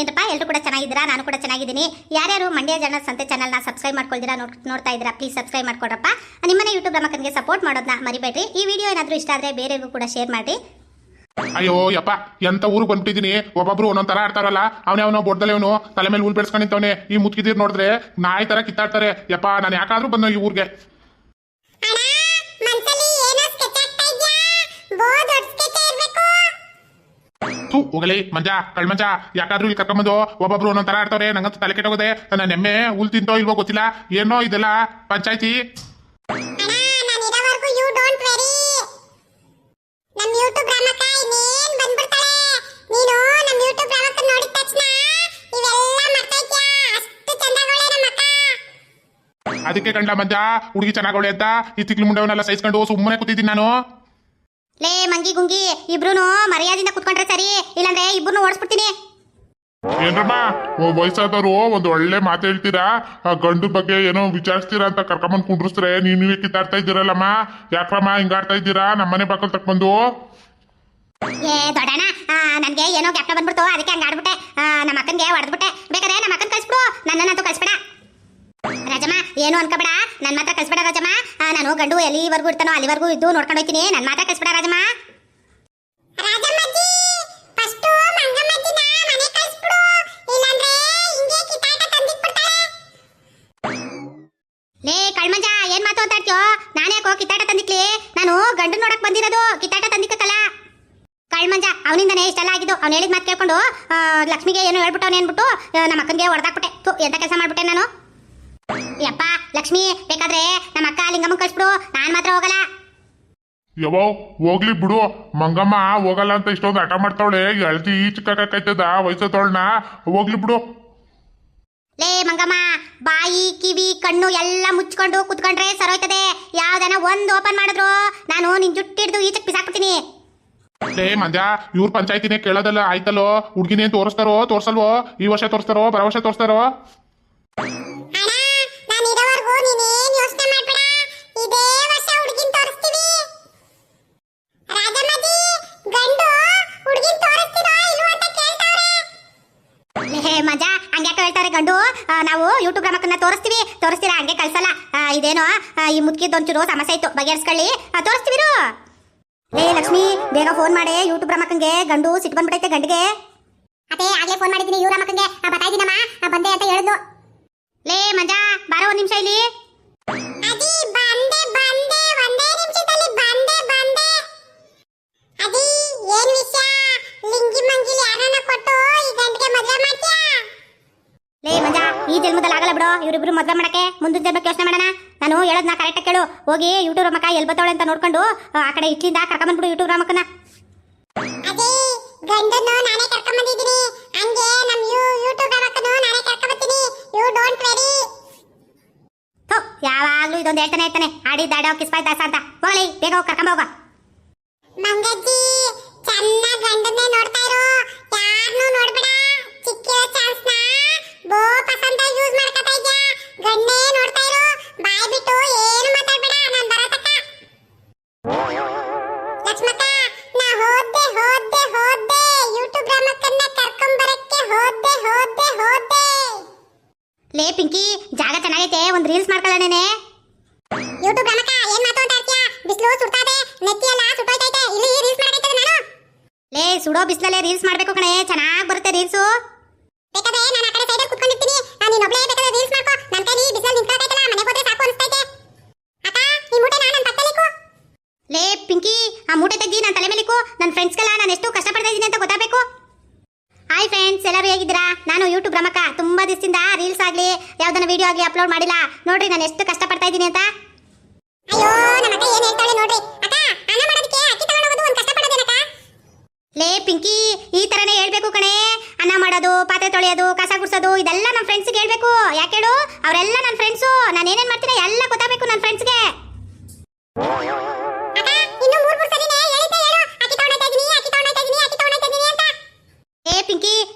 ಏನಪ್ಪ ಎಲ್ಲರೂ ಕೂಡ ಚೆನ್ನಾಗಿದ್ದೀರಾ? ನಾನು ಕೂಡ ಚೆನ್ನಾಗಿದ್ದೀನಿ. ಯಾರ್ಯಾರು ಮಂಡ್ಯ ಜನ ಸಂತೆ ಚಾನಲ್ನ ಸಬ್ಸ್ಕ್ರೈಬ್ ಮಾಡ್ಕೊಳ್ತೀರಾ ನೋಡ್, ನೋಡ್ತಾ ಇದ್ದೀರಾ ಪ್ಲೀಸ್ ಸಬ್ಸ್ಕ್ರೈಬ್ ಮಾಡ್ಕೊಡ್ರಪ್ಪ. ನಿಮ್ಮನೆ ಯೂಟ್ಯೂಬ್ ನಮ್ಮಕ್ಕನಿಗೆ ಸಪೋರ್ಟ್ ಮಾಡೋದನ್ನ ಮರಿಬೇಡ್ರಿ. ಈ ವಿಡಿಯೋ ಏನಾದರೂ ಇಷ್ಟ ಆದರೆ ಬೇರೆಗೂ ಕೂಡ ಶೇರ್ ಮಾಡಿ ಅಯ್ಯೋ, ಯಪ್ಪ, ಎಂತ ಊರಿಗೆ ಬಂದ್ಬಿಟ್ಟಿದೀನಿ. ಒಬ್ಬೊಬ್ರು ಒಂದೊಂದ್ ತರ ಆಡ್ತಾರಲ್ಲ, ಅವನೇ ಅವನು ಬೊಡ್ದಲೆ ಅವನು, ತಲೆ ಮೇಲೆ ಹುಲ್ ಬೆಳೆಸ್ಕೊಂಡು ನಿಂತವನೆ ಈ ಮುತ್ಕಿದೀರ್ ನೋಡಿದ್ರೆ ನಾಯಿ ತರ ಕಿತ್ತಾಡ್ತಾರೆ. ಯಪ್ಪ, ನಾನು ಯಾಕಾದ್ರೂ ಬಂದ ಈ ಊರಿಗೆ. ಥೂ ಹೋಗಲಿ ಮಂಜ ಕಳ್ಮಂಜ ಯಾಕಾದ್ರೂ ಇಲ್ಲಿ ಕರ್ಕೊಂಬಂದು ಒಬ್ಬೊಬ್ರು ಒಂದೊಂದ್ ತರ ಆಡ್ತಾರೆ ನಂಗಂತೂ ತಲೆ ಕೆಟ್ಟೋಗದೆ ನನ್ನ ನೆಮ್ಮೆ ಹುಲ್ ತಿಂತೋ ಇಲ್ವೋ ಗೊತ್ತಿಲ್ಲ ಏನೋ ಇದೆಲ್ಲ ಪಂಚಾಯ್ತಿ. ಅದಕ್ಕೆ ಕಂಡ ಮಂಜ ಹುಡುಗಿ ಚೆನ್ನಾಗೋಳೆ ಅಂತ ಈ ತಿಕ್ಲು ಮುಂಡವನ್ನೆಲ್ಲ ಸಹಿಸ್ಕೊಂಡು ಸುಮ್ಮನೆ ಕೂತಿದ್ದೀನಿ ನಾನು. ಲೇ ಮಂಗಿ ಗುಂಗಿ ಇಬ್ರು ಮರ್ಯಾದಿಂದ ಕುತ್ಕೊಂಡ್ರೆ ಸರಿ ಇಲ್ಲಾಂದ್ರೆ ಇಬ್ರು ಓಡಿಸ್ಬಿಡ್ತೀನಿ. ಏನ್ರಮ್ಮ ವಯಸ್ಸಾದವರು ಒಂದು ಒಳ್ಳೆ ಮಾತು ಹೇಳ್ತೀರಾ? ಗಂಡು ಬಗ್ಗೆ ಏನೋ ವಿಚಾರಿಸ್ತೀರಾ ಅಂತ ಕರ್ಕೊಂಬಂದ್ ಕುಂಡ್ರಿಸ್ತಾರೆ ನೀವು ನೀವೇ ಕಿತ್ತಾಡ್ತಾ ಇದ್ದೀರಲ್ಲಮ್ಮ? ಯಾಕ್ರಮ್ಮ ಹಿಂಗಾಡ್ತಾ ಇದ್ದೀರಾ? ನಮ್ಮನೆ ಬಾಕಲ್ ತಕ್ಬಂದು. ಏ ದೊಡ್ಡಣ್ಣ ನನಗೆ ಏನೋ ಗ್ಯಾಪ್ನ ಬಂದ್ಬಿಡ್ತು ಅದಕ್ಕೆ ಹಂಗಾಡ್ಬಿಟ್ಟೆ ನಮ್ಮ ಅಕ್ಕನಿಗೆ ಹೊಡೆದ್ಬಿಟ್ಟೆ. ಬೇಕಾದ್ರೆ ನಮ್ಮ ಅಕ್ಕನ ಕಳಿಸ್ಬಿಡು ನನ್ನನ್ನಂತೂ ಕಳಿಸ್ಬೇಡ. ರಾಜಮ್ಮ ಏನು ಅನ್ಕೋಬೇಡ. ನನ್ನ ಮಾತ್ರ ಕಳಿಸ್ಬೇಡ ರಾಜಮ್ಮ. ನಾನು ಗಂಡು ಎಲ್ಲಿವರೆಗೂ ಇರ್ತಾನೋ ಅಲ್ಲಿವರೆಗೂ ಇದ್ದು ನೋಡ್ಕೊಂಡು ಹೋಗ್ತೀನಿ. ನನ್ನ ಮಾತ್ರ ಕಳಿಸ್ಬೇಡ ರಾಜಮ್ಮ. ಲೇ ಕಳ್ಮಂಜ ಏನ್ ಮಾತು ಅಂತ ಇರ್ತೀಯೋ ನಾನು ಯಾಕೋ ಕಿತ್ತಾಟ ತಂದಿಕ್ಲಿ ನಾನು ಗಂಡು ನೋಡಕ್ ಬಂದಿರೋದು ಕಿತ್ತಾಟ ತಂದಿಕ್ಕಲ್ಲ ಕಳ್ಮಂಜ ಅವನಿಂದನೇ ಇಷ್ಟೆಲ್ಲ ಆಗಿದ್ದು. ಅವ್ನು ಹೇಳಿದ ಮಾತು ಕೇಳ್ಕೊಂಡು ಲಕ್ಷ್ಮಿಗೆ ಏನು ಹೇಳ್ಬಿಟ್ಟು ಅನ್ಬಿಟ್ಟು ಆ, ನಮ್ಮ ಅಕ್ಕನಿಗೆ ಹೊಡೆದಾಕ್ಬಿಟ್ಟೆ. ತು ಎಂತ ಕೆಲಸ ಮಾಡ್ಬಿಟ್ಟೆ ನಾನು? ಯಪ್ಪ ಲಕ್ಷ್ಮಿ ಬೇಕಾದ್ರೆ ನಮ್ಮ ಅಕ್ಕ ಲಿಂಗಮ್ಮ ಕಳಿಸ್ಬಿಡು. ನಾನು ಮಾತ್ರ ಹೋಗಲ್ಲ. ಯಾವ ಹೋಗ್ಲಿ ಬಿಡು. ಮಂಗಮ್ಮ ಹೋಗಲ್ಲ ಅಂತ ಇಷ್ಟೊಂದು ಹಠ ಮಾಡ್ತಾವಳೆ. ಎಳ್ತಿ ಈಚಕಾಕೈತದ ವಯಸ್ಸತ್ತವಳನ್ನ ಹೋಗ್ಲಿ ಬಿಡು. ಲೇ ಮಂಗಮ್ಮ ಬಾಯಿ ಕಿವಿ ಕಣ್ಣು ಎಲ್ಲ ಮುಚ್ಕೊಂಡು ಕುತ್ಕೊಂಡ್ರೆ ಸರೋಯ್ತದೆ. ಯಾವ್ದನ ಒಂದ್ ಓಪನ್ ಮಾಡಿದ್ರು. ನಾನು ನಿನ್ ಜುಟ್ಟಿಡ್ದು ಈಚಕ್ ಬಿಸಾಕ್ತೀನಿ ಲೇ ಮಂದ್ಯ ಇವ್ರ ಪಂಚಾಯತಿನೇ ಕೇಳೋದಲ್ಲ ಆಯ್ತಲ್ಲೋ? ಹುಡ್ಗಿನೇ ತೋರಿಸ್ತಾರೋ ತೋರ್ಸಲ್ವೋ? ಈ ವರ್ಷ ತೋರಿಸ್ತಾರೋ ಬರೋ ವರ್ಷ ತೋರಿಸ್ತಾರೋ? ತೋರಿಸ್ತೀರಾ? ಹಂಗೆ ಕಳ್ಸಲ್ಲ. ಇದೇನೋ ಈ ಮುದ್ಕಿದ್ ಒಂಚೂರು ಸಮಸ್ಯೆ ಇತ್ತು. ಬಗೆಹರಿಸ್ಕೊಳ್ಳಿ. ತೋರಿಸ್ತೀವಿರು ಏ. ಲಕ್ಷ್ಮಿ ಬೇಗ ಫೋನ್ ಮಾಡಿ. ಯೂಟ್ಯೂಬ್ ರಮಕ್ಕಂಗೆ ಗಂಡು ಸಿಟ್ಟು ಬಂದ್ಬಿಟ್ಟೈತೆ ಗಂಡಿಗೆ. ಅದೇ ಆಗ್ಲೇ ಫೋನ್ ಮಾಡಿದ್ದೀನಿ ಇವ್ರ ಮಕ್ಕಂಗೆ. ಆ, ಬಂದೆ ಅಂತ ಹೇಳಿದ್ಲು ಲೇ ಮಂಜಾ ಬಾರೋ ಒಂದ್ ನಿಮಿಷ ಇಲ್ಲಿ. ಈ ಆಗಲ್ಲ ಬಿಡು. ಇವರಿಬ್ರು ಮದ್ವೆ ಮಾಡಕ್ಕೆ ಮುಂದಿನ ಜನ್ಮಕ್ಕೆ ಯೋಚನೆ ಮಾಡೋಣ. ನಾನು ಹೇಳೋದ್ನ ಕರೆಕ್ಟ್ ಕೇಳು. ಹೋಗಿ ಯೂಟ್ಯೂಬ್ ಮಕ್ಕ ಎಲ್ಲಿ ಬತ್ತವಳೆ ಅಂತ ನೋಡ್ಕೊಂಡು ಆ ಕಡೆ ಇಟ್ಲಿಂದ ಕರ್ಕೊಂಬಂದ್ಬಿಡು ಯೂಟ್ಯೂಬ್ ರಾಮಕ್ಕನ. ಗಂಡನ್ನು ನಾನೇ ಕರ್ಕೊಂಡ್ ಬಂದಿದ್ದೀನಿ ಹಂಗೆ ನಮ್ ಯೂಟ್ಯೂಬ್ ನಾನೇ ಕರ್ಕೊಂಡ್ ಬರ್ತೀನಿ ಯು ಡೋಂಟ್ ವೆರಿ ಥೋ ಯಾವಾಗ್ಲೂ ಇದೊಂದು ಹೇಳ್ತಾನೆ ಇರ್ತಾನೆ ಆಡಿ ದಾಡೋ ಕಿಸ್ಪಾಯ್ ದಾಸ ಅಂತ. ಹೋಗ್ಲಿ ಬೇಗ ಹೋಗಿ ಕರ್ಕೊಂಡ್ ಹೋಗ ಲೇ ಪಿಂಕಿ ಜಾಗ ಚೆನ್ನಾಗೈತೆ ಒಂದು ರೀಲ್ಸ್ ಮಾಡ್ಕೊಳ್ಳೋಣನೆ ಯೂಟ್ಯೂಬ್ ರಮಕ ಏನ್ ಮಾತಾಡ್ತಾ ಇರ್ತೀಯಾ? ಬಿಸಿಲು ಸುಡ್ತಾದೆ ನೆತ್ತಿ ಎಲ್ಲ ಸುಟ್ಟೋಯ್ತೈತೆ ಇಲ್ಲಿ ರೀಲ್ಸ್ ಮಾಡಕೈತೆ ನಾನು. ಲೇ ಸುಡೋ ಬಿಸ್ಲಲ್ಲೇ ರೀಲ್ಸ್ ಮಾಡ್ಬೇಕು ಕಣೆ ಚೆನ್ನಾಗಿ ಬರುತ್ತೆ ರೀಲ್ಸು ಬೇಕಾದ್ರೆ ನಾನು ಆ ಕಡೆ ಸೈಡಲ್ಲಿ ಕುತ್ಕೊಂಡಿರ್ತೀನಿ ನಾನು ಇನ್ನೊಬ್ಳೇ ಬೇಕಾದ್ರೆ ರೀಲ್ಸ್ ಮಾಡ್ಕೊ ನನ್ನ ಕೈಲಿ ಬಿಸಿಲಲ್ಲಿ ನಿಂತ್ಕೊಳಕೈತಲ್ಲ ಮನೆಗೆ ಹೋದ್ರೆ ಸಾಕು ಅನಿಸ್ತೈತೆ ಅಕ್ಕ ಈ ಮೂಟೆ ನಾನು ನನ್ನ ಪಕ್ಕದಲ್ಲಿಕ್ಕು ಲೇ ಪಿಂಕಿ ಆ ಮೂಟೆ ತೆಗ್ದಿ ನನ್ನ ತಲೆ ಮೇಲಿಕ್ಕು ನನ್ನ ಫ್ರೆಂಡ್ಸ್ಗೆಲ್ಲ ನಾನು ಎಷ್ಟು ಕಷ್ಟಪಡ್ತಾ ಇದ್ದೀನಿ ಅಂತ ಗೊತ್ತಾಗಬೇಕು ಹಾಯ್ ಫ್ರೆಂಡ್ಸ್ ಎಲ್ಲರೂ ಹೇಗಿದ್ದೀರಾ? ನಾನು ಯೂಟ್ಯೂಬ್ ರಮಕ ತುಂಬಾ ದಿವಸದಿಂದ ರೀಲ್ಸ್ ಆಗಲಿ ಯಾವ್ದನ್ನ ವಿಡಿಯೋ ಆಗಲಿ ಅಪ್ಲೋಡ್ ಮಾಡಿಲ್ಲ. ನೋಡ್ರಿ ನಾನು ಎಷ್ಟು ಕಷ್ಟಪಡ್ತಾ ಇದ್ದೀನಿ ಅಂತ. ಅಯ್ಯೋ ನಮ್ಮ ಅಕ್ಕ ಏನು ಹೇಳ್ತಾಳೆ ನೋಡ್ರಿ. ಅಕ್ಕ ಅನ್ನ ಮಾಡೋದಕ್ಕೆ ಅಕ್ಕಿ ತಗೊಂಡೋಗೋದು ಒಂದು ಕಷ್ಟ ಪಡೋದೇನಕ್ಕ ಲೇ ಪಿಂಕಿ ಈ ತರನೇ ಹೇಳ್ಬೇಕು ಕಣೆ. ಅನ್ನ ಮಾಡೋದು ಪಾತ್ರೆ ತೊಳೆಯೋದು ಕಸ ಗುಡ್ಸೋದು ಇದೆಲ್ಲ ನಮ್ಮ ಫ್ರೆಂಡ್ಸ್ಗೆ ಹೇಳ್ಬೇಕು. ಯಾಕೆ ಹೇಳು? ಅವರೆಲ್ಲ ನನ್ನ ಫ್ರೆಂಡ್ಸು ನಾನು ಏನೇನು ಮಾಡ್ತೀನಿ ಎಲ್ಲ ಗೊತ್ತಾಗಬೇಕು ನನ್ನ ಫ್ರೆಂಡ್ಸ್ಗೆ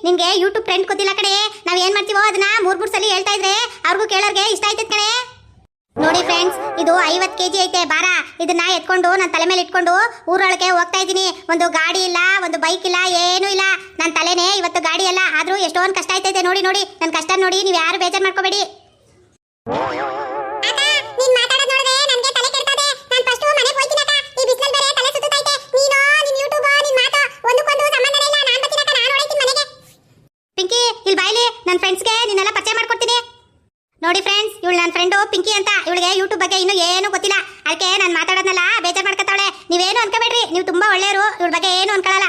ನಿಮಗೆ ಯೂಟ್ಯೂಬ್ ಟ್ರೆಂಡ್ ಗೊತ್ತಿಲ್ಲ ಕಡೆ ನಾವು ಏನು ಮಾಡ್ತೀವೋ ಅದನ್ನ ಮೂರು ಮೂರು ಸಲ ಹೇಳ್ತಾ ಇದ್ರೆ ಅವ್ರಿಗೂ ಕೇಳೋರಿಗೆ ಇಷ್ಟ ಆಯ್ತದ ಕಡೆ ನೋಡಿ ಫ್ರೆಂಡ್ಸ್ ಇದು ಐವತ್ತು ಕೆ ಜಿ ಐತೆ ಬಾರ ಇದನ್ನ ಎತ್ಕೊಂಡು ನನ್ನ ತಲೆ ಮೇಲೆ ಇಟ್ಕೊಂಡು ಊರೊಳಗೆ ಹೋಗ್ತಾ ಇದ್ದೀನಿ. ಒಂದು ಗಾಡಿ ಇಲ್ಲ, ಒಂದು ಬೈಕ್ ಇಲ್ಲ, ಏನೂ ಇಲ್ಲ. ನನ್ನ ತಲೆನೇ ಇವತ್ತು ಗಾಡಿ ಅಲ್ಲ. ಆದರೂ ಎಷ್ಟೊಂದು ಕಷ್ಟ ಐತೈತೆ ನೋಡಿ ನೋಡಿ. ನನ್ನ ಕಷ್ಟ ನೋಡಿ, ನೀವು ಯಾರು ಬೇಜಾರು ಮಾಡ್ಕೋಬೇಡಿ. ನೋಡಿ ಫ್ರೆಂಡ್ಸ್ ಇವಳು ನನ್ನ ಫ್ರೆಂಡು ಪಿಂಕಿ ಅಂತ. ಇವಳಿಗೆ ಯೂಟ್ಯೂಬ್ ಬಗ್ಗೆ ಇನ್ನೂ ಏನು ಗೊತ್ತಿಲ್ಲ. ಅದಕ್ಕೆ ನಾನು ಮಾತಾಡೋದನ್ನಲ್ಲ ಬೇಜಾರು ಮಾಡ್ಕೊತಾಳೆ ನೀವೇನು ಅನ್ಕೋಬೇಡ್ರಿ, ನೀವು ತುಂಬ ಒಳ್ಳೆಯವರು, ಇವಳ ಬಗ್ಗೆ ಏನು ಅನ್ಕೊಳ್ಳಲ್ಲ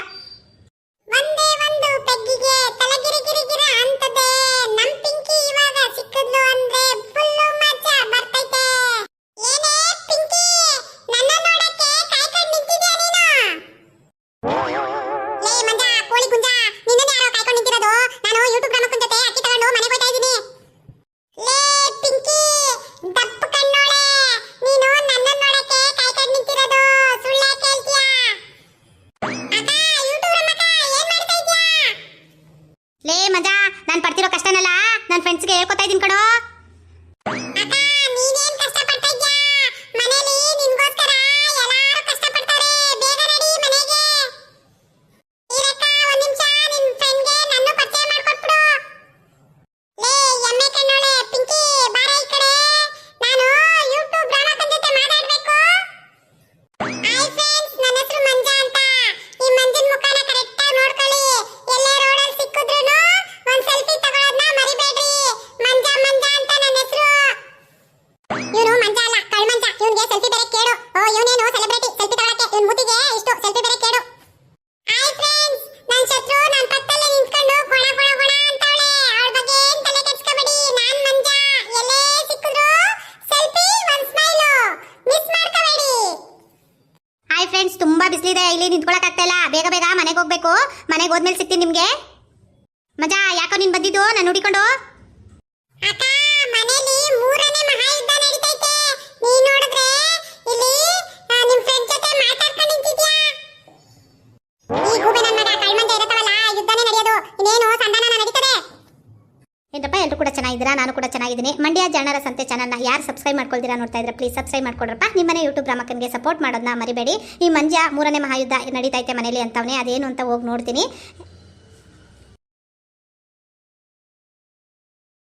ಇಲ್ಲಿ ನಿಂತ್ಕೊಳಕ್ ಆಗ್ತಾ ಬೇಗ ಬೇಗ ಮನೆಗೆ ಹೋಗ್ಬೇಕು. ಮನೆಗೆ ಹೋದ್ಮೇಲೆ ಸಿಗ್ತೀನಿ ನಿಮ್ಗೆ. ಮಜಾ, ಯಾಕೋ ನೀನ್ ಬಂದಿದ್ದು? ನಾನು ಹುಡಿಕೊಂಡು. ಇದ್ದೀನಿ. ಮಂಡ್ಯ ಜಾಣರ ಸಂತೆ ಚಾನಲ್ನ ಯಾರು ಸಬ್ಸ್ಕ್ರೈಬ್ ಮಾಡ್ಕೊಳ್ತೀರಾ ನೋಡ್ತಾ ಇದ್ರೆ ಪ್ಲೀಸ್ ಸಬ್ಸ್ಕ್ರೈಬ್ ಮಾಡ್ಕೊಡ್ರಪ್ಪ. ನಿಮ್ಮನೆ ಯೂಟ್ಯೂಬ್ ರಾಮಕನ್ಗೆ ಸಪೋರ್ಟ್ ಮಾಡೋದನ್ನ ಮರಿಬೇಡಿ. ಈ ಮಂಜ ಮೂರನೇ ಮಹಾಯುದ್ಧ ನಡೀತಾ ಐತೆ ಮನೇಲಿ ಅಂತವನೇ, ಅದೇನು ಅಂತ ಹೋಗಿ ನೋಡ್ತೀನಿ.